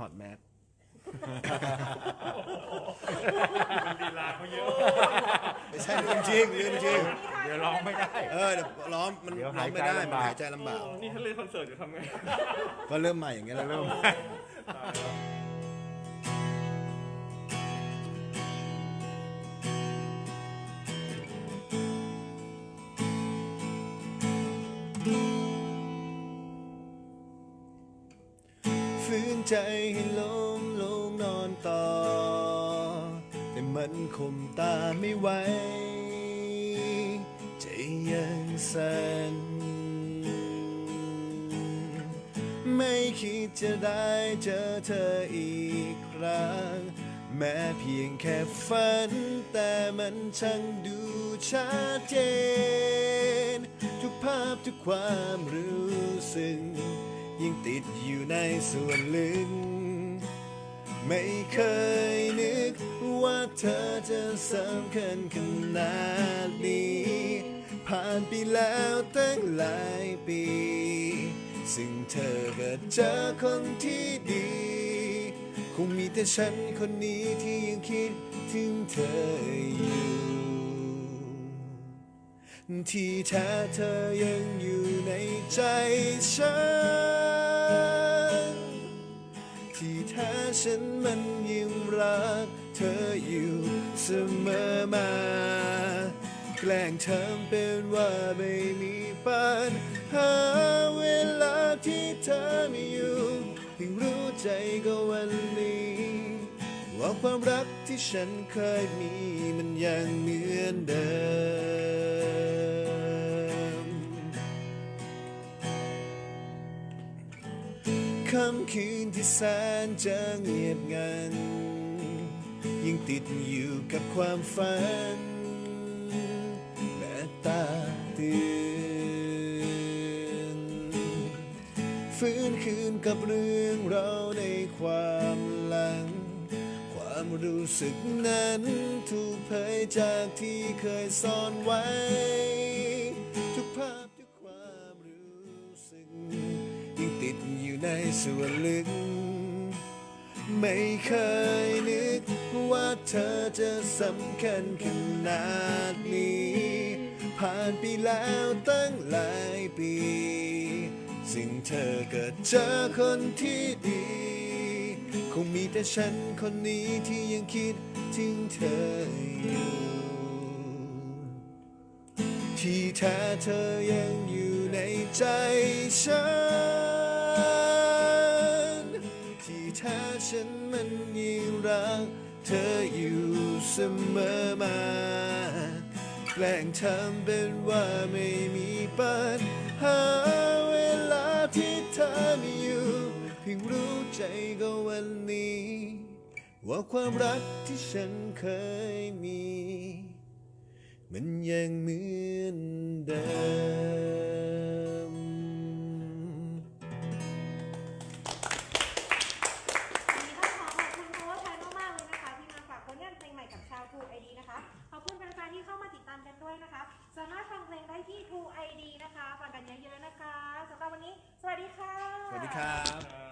มถอดแมสมันลีลาเขาเยอะ ไม่ใช่ลืมจริงลืมจริง เดี๋ยวร้องไม่ได้ เออเดี๋ยวร้องมันเดี๋ยวร้องไม่ได้หายใจลำมันบากหายใจลำบาก นี่ถ้าเล่นคอนเสิร์ตจะทำไง ก็เริ่มใหม่อย่างเงี้ยแหละ เริ่ม ฝืนใจให้ล้มลงนอนต่อ แต่มันคมตาไม่ไหวใจยังสั่นไม่คิดจะได้เจอเธออีกครั้ง แม้เพียงแค่ฝัน แต่มันช่างดูชัดเจน ทุกภาพทุกความรู้สึก ยังติดอยู่ในส่วนลึก ไม่เคยนึกว่าเธอจะสำคัญขนาดนี้ ผ่านไปแล้วตั้งหลายปี ซึ่งเธอก็เจอคนที่ดี คงมีแต่ฉันคนนี้ที่ยังคิดถึงเธออยู่ ที่แท้เธอยังอยู่ในใจฉัน ที่แท้ฉันมันยังรักเธออยู่เสมอมา แกล้งทำเป็นว่าไม่มีปัญหาเวลาที่เธอไม่อยู่เพิ่งรู้ใจก็วันนี้ ความรักที่ฉันเคยมีมันยังเหมือนเดิมค่ำคืนที่แสนจะเงียบงัน ยังติดอยู่กับความฝันแม้ตาตือนฟื้นคืนกับเรื่องเราวในความ รู้สึกนั้นถูกเผยจากที่เคยซ่อนไว้ ทุกภาพทุกความรู้สึกยังติดอยู่ในส่วนลึก ไม่เคยนึกว่าเธอจะสำคัญขนาดนี้ ผ่านไปแล้วตั้งหลายปี สิ่งเธอเก็เจอคนที่ดี คงมีแต่ฉันคนนี้ที่ยังคิดถึงเธออยู่ ที่แท้เธอยังอยู่ในใจฉัน ที่แท้ฉันมันยังรักเธออยู่เสมอมาแกล้งทำเป็นว่าไม่มีปัญหาเวลาที่เธอไม่อยู่ พียงรู้ใจก็วันนี้ ว่าความรักที่ฉันเคยมี มันยังเหมือนเดิม วันนี้ต้งขอบคุณโค้ชชัยมากๆเลยนะคะ ที่มาฝากผลงานเพลงใหม่กับชาว True ID นะคะ ขอบคุณแฟนๆที่เข้ามาติดตามกันด้วยนะคะ สามารถฟังเพลงได้ที่ True ID นะคะฟังกันเยอะๆนะคะสำหรับวันนี้ สวัสดีค่ะ สวัสดีครับ